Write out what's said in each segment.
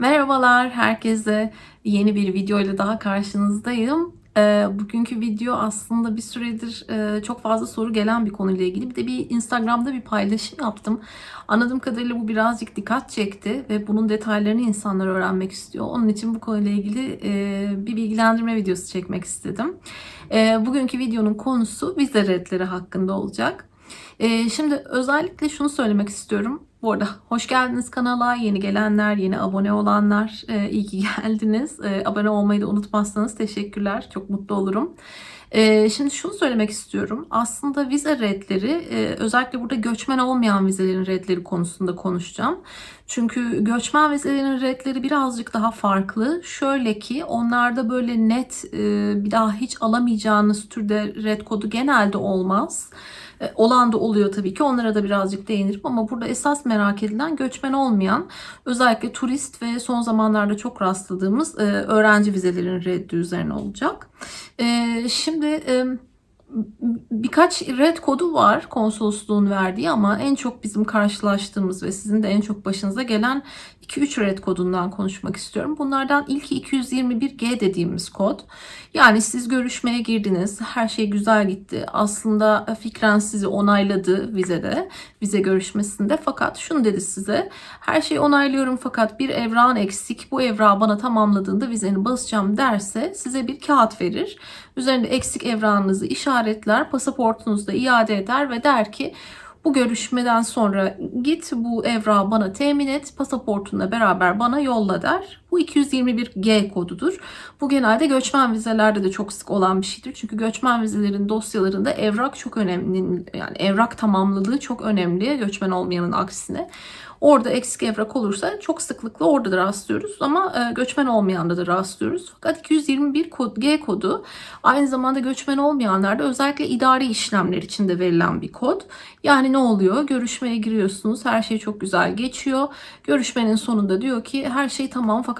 Merhabalar herkese. Yeni bir video ile daha karşınızdayım. Ee, bugünkü video aslında bir süredir e, çok fazla soru gelen bir konuyla ilgili. Bir de bir Instagram'da bir paylaşım yaptım. Anladığım kadarıyla bu birazcık dikkat çekti ve bunun detaylarını insanlar öğrenmek istiyor. Onun için bu konuyla ilgili e, bir bilgilendirme videosu çekmek istedim. E, bugünkü videonun konusu vize redleri hakkında olacak. E, şimdi özellikle şunu söylemek istiyorum. Bu arada hoş geldiniz kanala. Yeni gelenler, yeni abone olanlar e, iyi ki geldiniz. E, abone olmayı da unutmazsanız teşekkürler. Çok mutlu olurum. E, şimdi şunu söylemek istiyorum. Aslında vize redleri e, özellikle burada göçmen olmayan vizelerin redleri konusunda konuşacağım. Çünkü göçmen vizelerin redleri birazcık daha farklı. Şöyle ki onlarda böyle net e, bir daha hiç alamayacağınız türde red kodu genelde olmaz. E, olan da oluyor tabii ki. Onlara da birazcık değinirim ama burada esas merak edilen göçmen olmayan özellikle turist ve son zamanlarda çok rastladığımız öğrenci vizelerin reddi üzerine olacak. E, şimdi e, birkaç red kodu var konsolosluğun verdiği ama en çok bizim karşılaştığımız ve sizin de en çok başınıza gelen 2-3 red kodundan konuşmak istiyorum. Bunlardan ilki 221G dediğimiz kod. Yani siz görüşmeye girdiniz, her şey güzel gitti. Aslında fikren sizi onayladı vizede, vize görüşmesinde. Fakat şunu dedi size, her şeyi onaylıyorum fakat bir evrağın eksik. Bu evrağı bana tamamladığında vizeni basacağım derse size bir kağıt verir. Üzerinde eksik evrağınızı işaretler, pasaportunuzu da iade eder ve der ki bu görüşmeden sonra git bu evrağı bana temin et, pasaportunla beraber bana yolla der. Bu 221G kodudur. Bu genelde göçmen vizelerde de çok sık olan bir şeydir. Çünkü göçmen vizelerin dosyalarında evrak çok önemli. Yani evrak tamamlılığı çok önemli göçmen olmayanın aksine. Orada eksik evrak olursa çok sıklıkla orada da rastlıyoruz ama e, göçmen olmayanda da rastlıyoruz. Fakat 221 kod, G kodu aynı zamanda göçmen olmayanlarda özellikle idari işlemler için de verilen bir kod. Yani ne oluyor? Görüşmeye giriyorsunuz. Her şey çok güzel geçiyor. Görüşmenin sonunda diyor ki her şey tamam fakat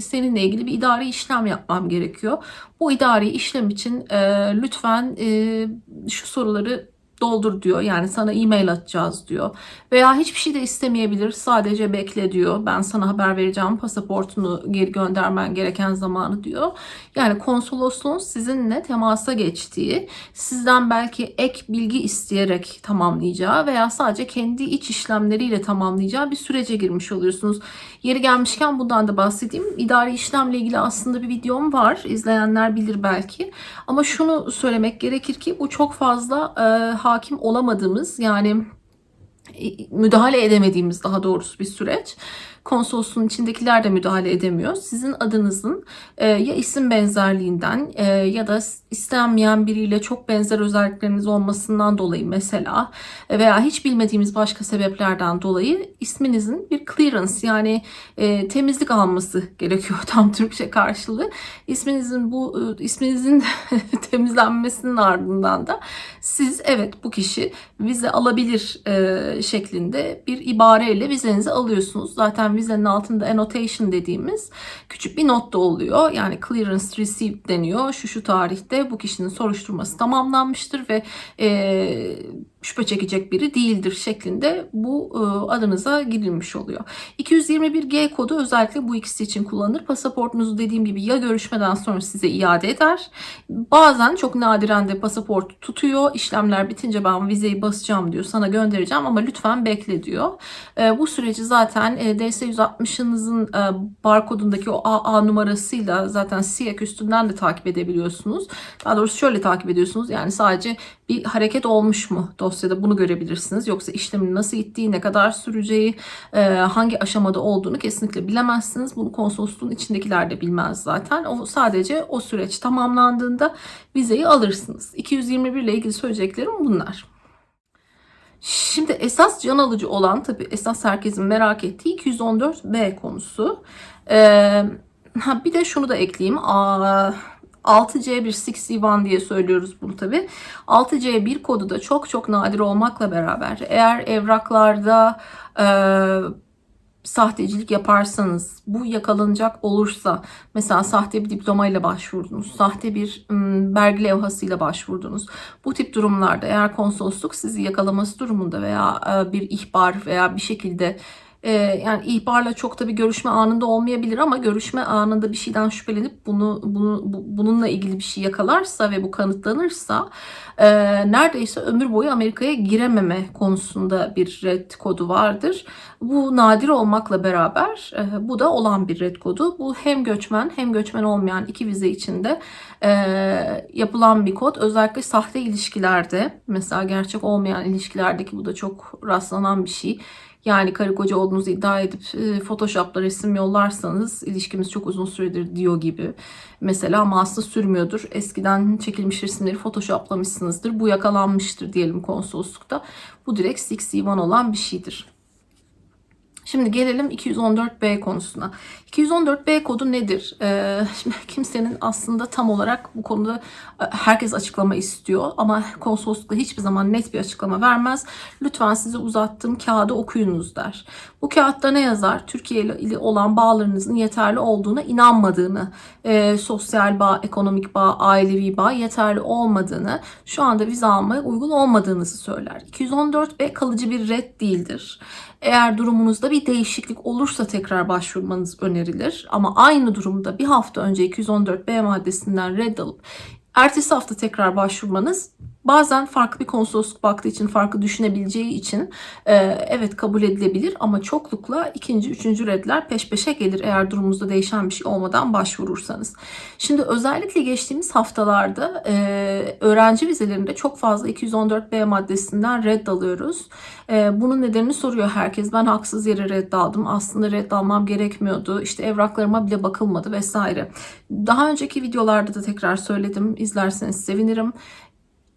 seninle ilgili bir idari işlem yapmam gerekiyor. Bu idari işlem için e, lütfen e, şu soruları doldur diyor. Yani sana e-mail atacağız diyor. Veya hiçbir şey de istemeyebilir. Sadece bekle diyor. Ben sana haber vereceğim. Pasaportunu geri göndermen gereken zamanı diyor. Yani konsolosluğun sizinle temasa geçtiği, sizden belki ek bilgi isteyerek tamamlayacağı veya sadece kendi iç işlemleriyle tamamlayacağı bir sürece girmiş oluyorsunuz. Yeri gelmişken bundan da bahsedeyim. İdari işlemle ilgili aslında bir videom var. İzleyenler bilir belki. Ama şunu söylemek gerekir ki bu çok fazla e, hakim olamadığımız yani e, müdahale edemediğimiz daha doğrusu bir süreç konsolosluğun içindekiler de müdahale edemiyor. Sizin adınızın e, ya isim benzerliğinden e, ya da istenmeyen biriyle çok benzer özellikleriniz olmasından dolayı mesela e, veya hiç bilmediğimiz başka sebeplerden dolayı isminizin bir clearance yani e, temizlik alması gerekiyor tam Türkçe karşılığı. İsminizin bu e, isminizin temizlenmesinin ardından da siz evet bu kişi vize alabilir e, şeklinde bir ibareyle vizenizi alıyorsunuz. Zaten vizenin altında annotation dediğimiz küçük bir not da oluyor. Yani clearance received deniyor. Şu şu tarihte bu kişinin soruşturması tamamlanmıştır ve e, şüphe çekecek biri değildir şeklinde bu e, adınıza gidilmiş oluyor. 221G kodu özellikle bu ikisi için kullanılır. Pasaportunuzu dediğim gibi ya görüşmeden sonra size iade eder. Bazen çok nadiren de pasaport tutuyor. İşlemler bitince ben vizeyi basacağım diyor. Sana göndereceğim ama lütfen bekle diyor. E, bu süreci zaten e, DS160'ınızın e, barkodundaki o AA numarasıyla zaten SİAK üstünden de takip edebiliyorsunuz. Daha doğrusu şöyle takip ediyorsunuz. Yani sadece bir hareket olmuş mu dosyada bunu görebilirsiniz. Yoksa işlemin nasıl gittiği, ne kadar süreceği, e, hangi aşamada olduğunu kesinlikle bilemezsiniz. Bunu konsolosluğun içindekiler de bilmez zaten. O sadece o süreç tamamlandığında vizeyi alırsınız. 221 ile ilgili söyleyeceklerim bunlar. Şimdi esas can alıcı olan tabi esas herkesin merak ettiği 214B konusu. Ee, ha bir de şunu da ekleyeyim. Aa, 6C161 diye söylüyoruz bunu tabi. 6C1 kodu da çok çok nadir olmakla beraber eğer evraklarda e, sahtecilik yaparsanız, bu yakalanacak olursa, mesela sahte bir diplomayla başvurdunuz, sahte bir ım, vergi levhasıyla başvurdunuz. Bu tip durumlarda eğer konsolosluk sizi yakalaması durumunda veya e, bir ihbar veya bir şekilde e, yani ihbarla çok da bir görüşme anında olmayabilir ama görüşme anında bir şeyden şüphelenip bunu, bunu bu- bununla ilgili bir şey yakalarsa ve bu kanıtlanırsa e, neredeyse ömür boyu Amerika'ya girememe konusunda bir red kodu vardır. Bu nadir olmakla beraber e, bu da olan bir red kodu. Bu hem göçmen hem göçmen olmayan iki vize içinde e, yapılan bir kod. Özellikle sahte ilişkilerde mesela gerçek olmayan ilişkilerdeki bu da çok rastlanan bir şey. Yani karı koca olduğunuzu iddia edip e, Photoshop'la resim yollarsanız ilişkimiz çok uzun süredir diyor gibi. Mesela aslında sürmüyordur. Eskiden çekilmiş resimleri Photoshop'lamışsınızdır. Bu yakalanmıştır diyelim konsoloslukta. Bu direkt 6C1 olan bir şeydir. Şimdi gelelim 214B konusuna. 214B kodu nedir? Ee, şimdi kimsenin aslında tam olarak bu konuda e, herkes açıklama istiyor ama konsoloslukla hiçbir zaman net bir açıklama vermez. Lütfen size uzattığım kağıdı okuyunuz der. Bu kağıtta ne yazar? Türkiye ile olan bağlarınızın yeterli olduğuna inanmadığını, e, sosyal bağ, ekonomik bağ, ailevi bağ yeterli olmadığını, şu anda vize almaya uygun olmadığınızı söyler. 214B kalıcı bir red değildir. Eğer durumunuzda bir değişiklik olursa tekrar başvurmanız önerilir. Ama aynı durumda bir hafta önce 214B maddesinden red alıp ertesi hafta tekrar başvurmanız bazen farklı bir konsolosluk baktığı için farklı düşünebileceği için e, evet kabul edilebilir ama çoklukla ikinci, üçüncü redler peş peşe gelir eğer durumunuzda değişen bir şey olmadan başvurursanız. Şimdi özellikle geçtiğimiz haftalarda e, öğrenci vizelerinde çok fazla 214B maddesinden red alıyoruz. E, bunun nedenini soruyor herkes. Ben haksız yere red aldım. Aslında red almam gerekmiyordu. İşte evraklarıma bile bakılmadı vesaire. Daha önceki videolarda da tekrar söyledim. İzlerseniz sevinirim.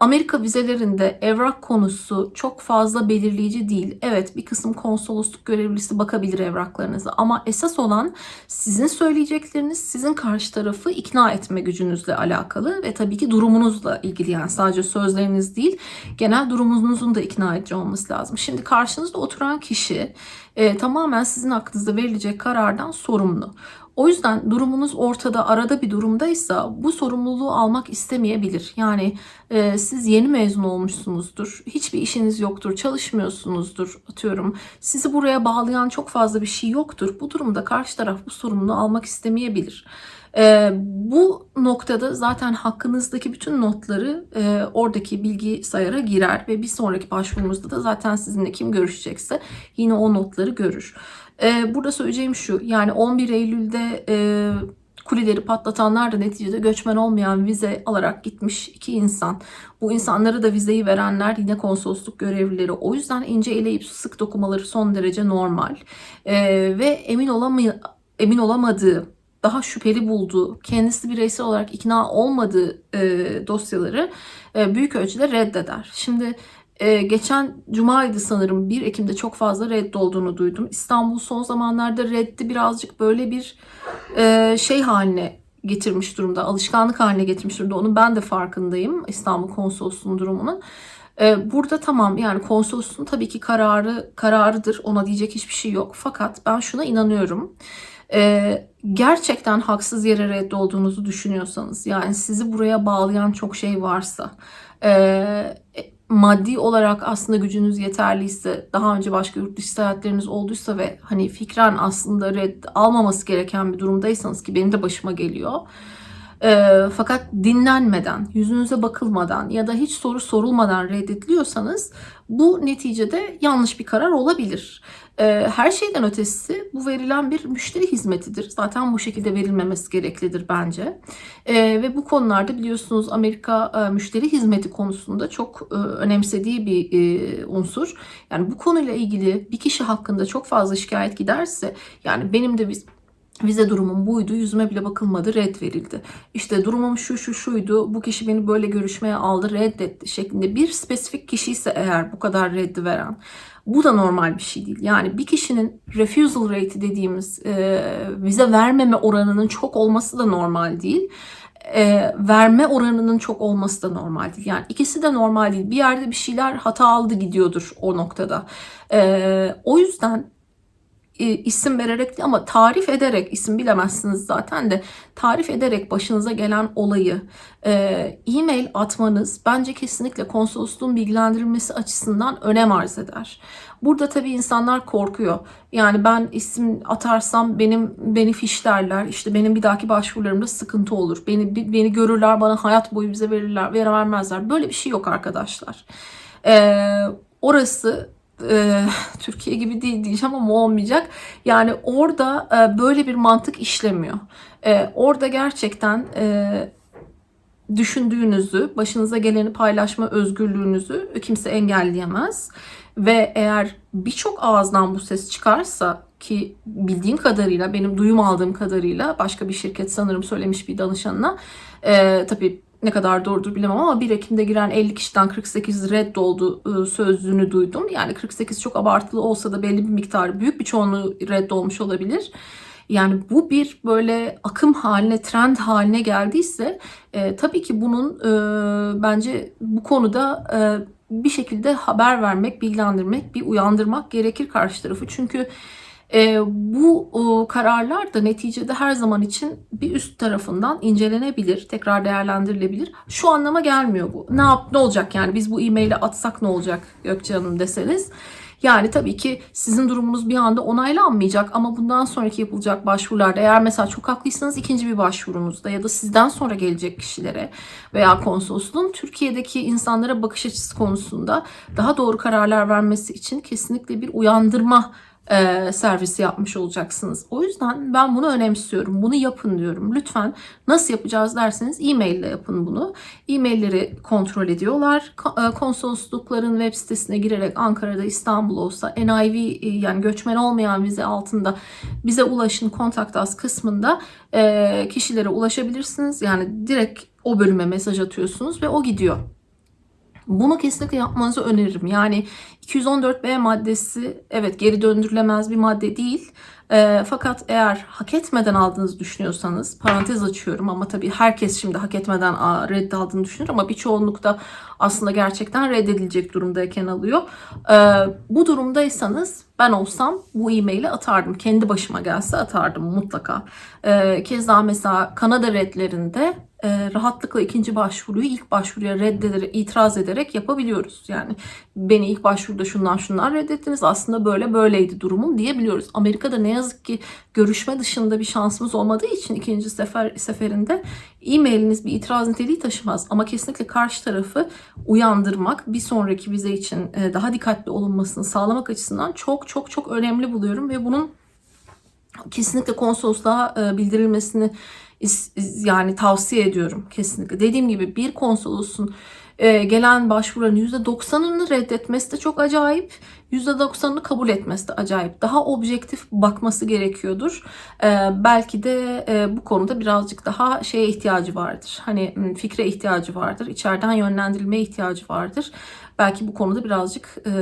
Amerika vizelerinde evrak konusu çok fazla belirleyici değil. Evet bir kısım konsolosluk görevlisi bakabilir evraklarınıza ama esas olan sizin söyleyecekleriniz sizin karşı tarafı ikna etme gücünüzle alakalı ve tabii ki durumunuzla ilgili yani sadece sözleriniz değil genel durumunuzun da ikna edici olması lazım. Şimdi karşınızda oturan kişi e, tamamen sizin hakkınızda verilecek karardan sorumlu. O yüzden durumunuz ortada arada bir durumdaysa bu sorumluluğu almak istemeyebilir. Yani e, siz yeni mezun olmuşsunuzdur, hiçbir işiniz yoktur, çalışmıyorsunuzdur atıyorum. Sizi buraya bağlayan çok fazla bir şey yoktur. Bu durumda karşı taraf bu sorumluluğu almak istemeyebilir. E, bu noktada zaten hakkınızdaki bütün notları e, oradaki bilgi sayara girer ve bir sonraki başvurumuzda da zaten sizinle kim görüşecekse yine o notları görür. E, burada söyleyeceğim şu yani 11 Eylül'de e, kulileri patlatanlar da neticede göçmen olmayan vize alarak gitmiş iki insan. Bu insanlara da vizeyi verenler yine konsolosluk görevlileri. O yüzden ince eleyip sık dokumaları son derece normal. E, ve emin olamay emin olamadığı daha şüpheli bulduğu, kendisi bireysel olarak ikna olmadığı e, dosyaları e, büyük ölçüde reddeder. Şimdi e, geçen cumaydı sanırım 1 Ekim'de çok fazla red olduğunu duydum. İstanbul son zamanlarda reddi birazcık böyle bir e, şey haline getirmiş durumda, alışkanlık haline getirmiş durumda. Onun ben de farkındayım İstanbul Konsolosluğu'nun durumunun. E, burada tamam yani konsolosluğun tabii ki kararı kararıdır. Ona diyecek hiçbir şey yok. Fakat ben şuna inanıyorum. E, gerçekten haksız yere reddolduğunuzu düşünüyorsanız yani sizi buraya bağlayan çok şey varsa e, maddi olarak aslında gücünüz yeterliyse, daha önce başka yurt dışı seyahatleriniz olduysa ve hani fikren aslında red almaması gereken bir durumdaysanız ki benim de başıma geliyor. E, fakat dinlenmeden, yüzünüze bakılmadan ya da hiç soru sorulmadan reddediliyorsanız bu neticede yanlış bir karar olabilir. E, her şeyden ötesi bu verilen bir müşteri hizmetidir. Zaten bu şekilde verilmemesi gereklidir bence. E, ve bu konularda biliyorsunuz Amerika e, müşteri hizmeti konusunda çok e, önemsediği bir e, unsur. Yani bu konuyla ilgili bir kişi hakkında çok fazla şikayet giderse yani benim de biz Vize durumum buydu. Yüzüme bile bakılmadı. Red verildi. İşte durumum şu şu şuydu. Bu kişi beni böyle görüşmeye aldı. Reddetti şeklinde. Bir spesifik kişi ise eğer bu kadar reddi veren. Bu da normal bir şey değil. Yani bir kişinin refusal rate dediğimiz e, vize vermeme oranının çok olması da normal değil. E, verme oranının çok olması da normal değil. Yani ikisi de normal değil. Bir yerde bir şeyler hata aldı gidiyordur o noktada. E, o yüzden isim vererek değil ama tarif ederek isim bilemezsiniz zaten de tarif ederek başınıza gelen olayı e, e-mail atmanız bence kesinlikle konsolosluğun bilgilendirilmesi açısından önem arz eder. Burada tabii insanlar korkuyor. Yani ben isim atarsam benim beni fişlerler. İşte benim bir dahaki başvurularımda sıkıntı olur. Beni beni görürler, bana hayat boyu bize verirler, ver vermezler. Böyle bir şey yok arkadaşlar. Ee, orası e, Türkiye gibi değil diyeceğim ama olmayacak. Yani orada e, böyle bir mantık işlemiyor. E, orada gerçekten e, düşündüğünüzü, başınıza geleni paylaşma özgürlüğünüzü kimse engelleyemez. Ve eğer birçok ağızdan bu ses çıkarsa ki bildiğim kadarıyla, benim duyum aldığım kadarıyla başka bir şirket sanırım söylemiş bir danışanına. E, tabii ne kadar doğrudur bilemem ama 1 Ekim'de giren 50 kişiden 48 reddoldu e, sözlüğünü duydum. Yani 48 çok abartılı olsa da belli bir miktar büyük bir çoğunluğu reddolmuş olabilir. Yani bu bir böyle akım haline, trend haline geldiyse e, tabii ki bunun e, bence bu konuda e, bir şekilde haber vermek, bilgilendirmek, bir uyandırmak gerekir karşı tarafı. Çünkü bu e, kararlar da neticede her zaman için bir üst tarafından incelenebilir, tekrar değerlendirilebilir. Şu anlama gelmiyor bu. Ne yap, ne olacak yani biz bu e-maili atsak ne olacak Gökçe Hanım deseniz. Yani tabii ki sizin durumunuz bir anda onaylanmayacak ama bundan sonraki yapılacak başvurularda eğer mesela çok haklıysanız ikinci bir başvurunuzda ya da sizden sonra gelecek kişilere veya konsolosluğun Türkiye'deki insanlara bakış açısı konusunda daha doğru kararlar vermesi için kesinlikle bir uyandırma e, servisi yapmış olacaksınız. O yüzden ben bunu önemsiyorum. Bunu yapın diyorum. Lütfen nasıl yapacağız derseniz e-mail ile yapın bunu. E-mailleri kontrol ediyorlar. E, Konsoloslukların web sitesine girerek Ankara'da İstanbul olsa NIV e, yani göçmen olmayan vize altında bize ulaşın contact us kısmında e, kişilere ulaşabilirsiniz. Yani direkt o bölüme mesaj atıyorsunuz ve o gidiyor. Bunu kesinlikle yapmanızı öneririm. Yani 214B maddesi evet geri döndürülemez bir madde değil. E, fakat eğer hak etmeden aldığınızı düşünüyorsanız parantez açıyorum ama tabii herkes şimdi hak etmeden reddi düşünür ama bir çoğunlukta aslında gerçekten reddedilecek durumdayken alıyor. E, bu durumdaysanız ben olsam bu e-maili atardım. Kendi başıma gelse atardım mutlaka. E, keza mesela Kanada redlerinde e, rahatlıkla ikinci başvuruyu ilk başvuruya reddederek, itiraz ederek yapabiliyoruz. Yani beni ilk başvuruda şundan şundan reddettiniz aslında böyle böyleydi durumum diyebiliyoruz. Amerika'da ne yazık ki görüşme dışında bir şansımız olmadığı için ikinci sefer seferinde e-mailiniz bir itiraz niteliği taşımaz. Ama kesinlikle karşı tarafı uyandırmak, bir sonraki vize için e, daha dikkatli olunmasını sağlamak açısından çok çok çok önemli buluyorum ve bunun kesinlikle konsolosluğa e, bildirilmesini yani tavsiye ediyorum kesinlikle. Dediğim gibi bir konsolosun e, gelen başvuruların %90'ını reddetmesi de çok acayip. %90'ını kabul etmesi de acayip. Daha objektif bakması gerekiyordur. E, belki de e, bu konuda birazcık daha şeye ihtiyacı vardır. Hani fikre ihtiyacı vardır. İçeriden yönlendirilmeye ihtiyacı vardır. Belki bu konuda birazcık e,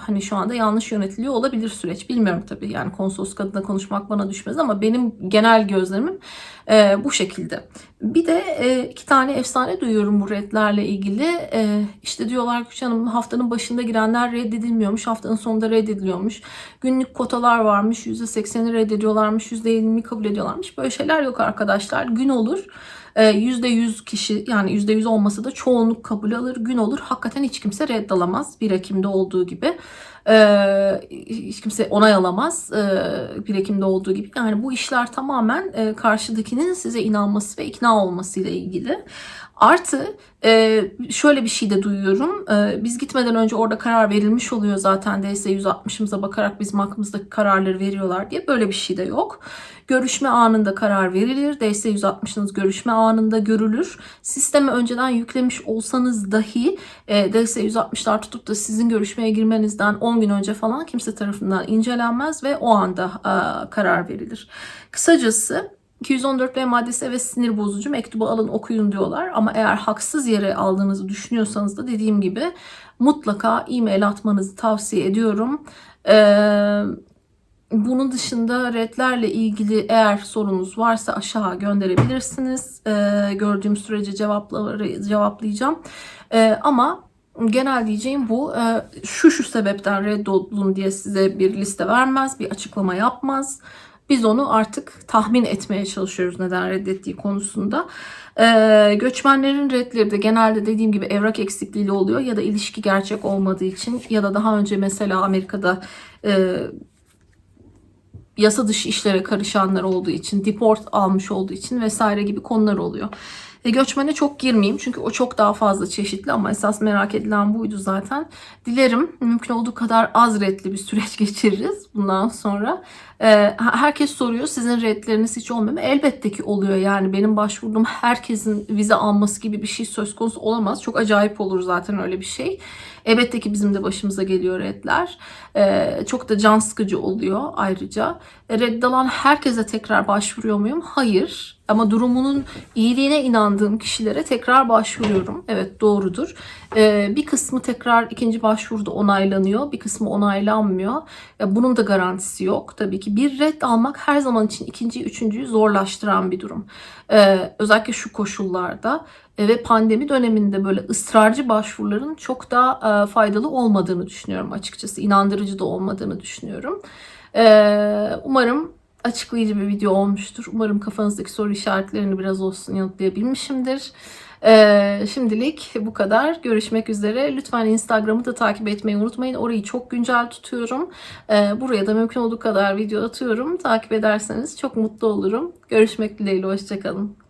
hani şu anda yanlış yönetiliyor olabilir süreç. Bilmiyorum tabii yani konsolosluk adına konuşmak bana düşmez ama benim genel gözlemim e, bu şekilde. Bir de e, iki tane efsane duyuyorum bu redlerle ilgili. E, işte diyorlar ki canım haftanın başında girenler reddedilmiyormuş, haftanın sonunda reddediliyormuş. Günlük kotalar varmış, %80'i reddediyorlarmış, %20'yi kabul ediyorlarmış. Böyle şeyler yok arkadaşlar. Gün olur. %100 kişi yani %100 olmasa da çoğunluk kabul alır. Gün olur. Hakikaten hiç kimse reddalamaz. 1 Ekim'de olduğu gibi. Hiç kimse onay alamaz. 1 Ekim'de olduğu gibi. Yani bu işler tamamen karşıdakinin size inanması ve ikna olması ile ilgili. Artı şöyle bir şey de duyuyorum. Biz gitmeden önce orada karar verilmiş oluyor zaten DS 160'ımıza bakarak bizim hakkımızdaki kararları veriyorlar diye. Böyle bir şey de yok. Görüşme anında karar verilir. DS 160'ınız görüşme anında görülür. Sisteme önceden yüklemiş olsanız dahi DS 160'lar tutup da sizin görüşmeye girmenizden 10 gün önce falan kimse tarafından incelenmez ve o anda karar verilir. Kısacası 214B maddesi evet sinir bozucu mektubu alın okuyun diyorlar ama eğer haksız yere aldığınızı düşünüyorsanız da dediğim gibi mutlaka e-mail atmanızı tavsiye ediyorum. Ee, bunun dışında redlerle ilgili eğer sorunuz varsa aşağı gönderebilirsiniz. Ee, gördüğüm sürece cevaplayacağım. Ee, ama Genel diyeceğim bu. Ee, Şu şu sebepten reddolun diye size bir liste vermez, bir açıklama yapmaz. Biz onu artık tahmin etmeye çalışıyoruz neden reddettiği konusunda. Ee, göçmenlerin redleri de genelde dediğim gibi evrak eksikliğiyle oluyor ya da ilişki gerçek olmadığı için ya da daha önce mesela Amerika'da e, yasa dışı işlere karışanlar olduğu için, deport almış olduğu için vesaire gibi konular oluyor. E, göçmene çok girmeyeyim çünkü o çok daha fazla çeşitli ama esas merak edilen buydu zaten. Dilerim mümkün olduğu kadar az redli bir süreç geçiririz bundan sonra. E, herkes soruyor sizin redleriniz hiç olmuyor mu? Elbette ki oluyor yani benim başvurduğum herkesin vize alması gibi bir şey söz konusu olamaz. Çok acayip olur zaten öyle bir şey. Elbette ki bizim de başımıza geliyor redler. Ee, çok da can sıkıcı oluyor ayrıca. E, Reddalan herkese tekrar başvuruyor muyum? Hayır. Ama durumunun iyiliğine inandığım kişilere tekrar başvuruyorum. Evet doğrudur. Ee, bir kısmı tekrar ikinci başvuruda onaylanıyor. Bir kısmı onaylanmıyor. Ya bunun da garantisi yok. Tabii ki bir red almak her zaman için ikinciyi, üçüncüyü zorlaştıran bir durum. Ee, özellikle şu koşullarda e, ve pandemi döneminde böyle ısrarcı başvuruların çok daha e, faydalı olmadığını düşünüyorum açıkçası. İnandırıcı da olmadığını düşünüyorum. Ee, umarım açıklayıcı bir video olmuştur. Umarım kafanızdaki soru işaretlerini biraz olsun yanıtlayabilmişimdir. Ee, şimdilik bu kadar. Görüşmek üzere. Lütfen Instagram'ı da takip etmeyi unutmayın. Orayı çok güncel tutuyorum. Ee, buraya da mümkün olduğu kadar video atıyorum. Takip ederseniz çok mutlu olurum. Görüşmek dileğiyle. Hoşçakalın.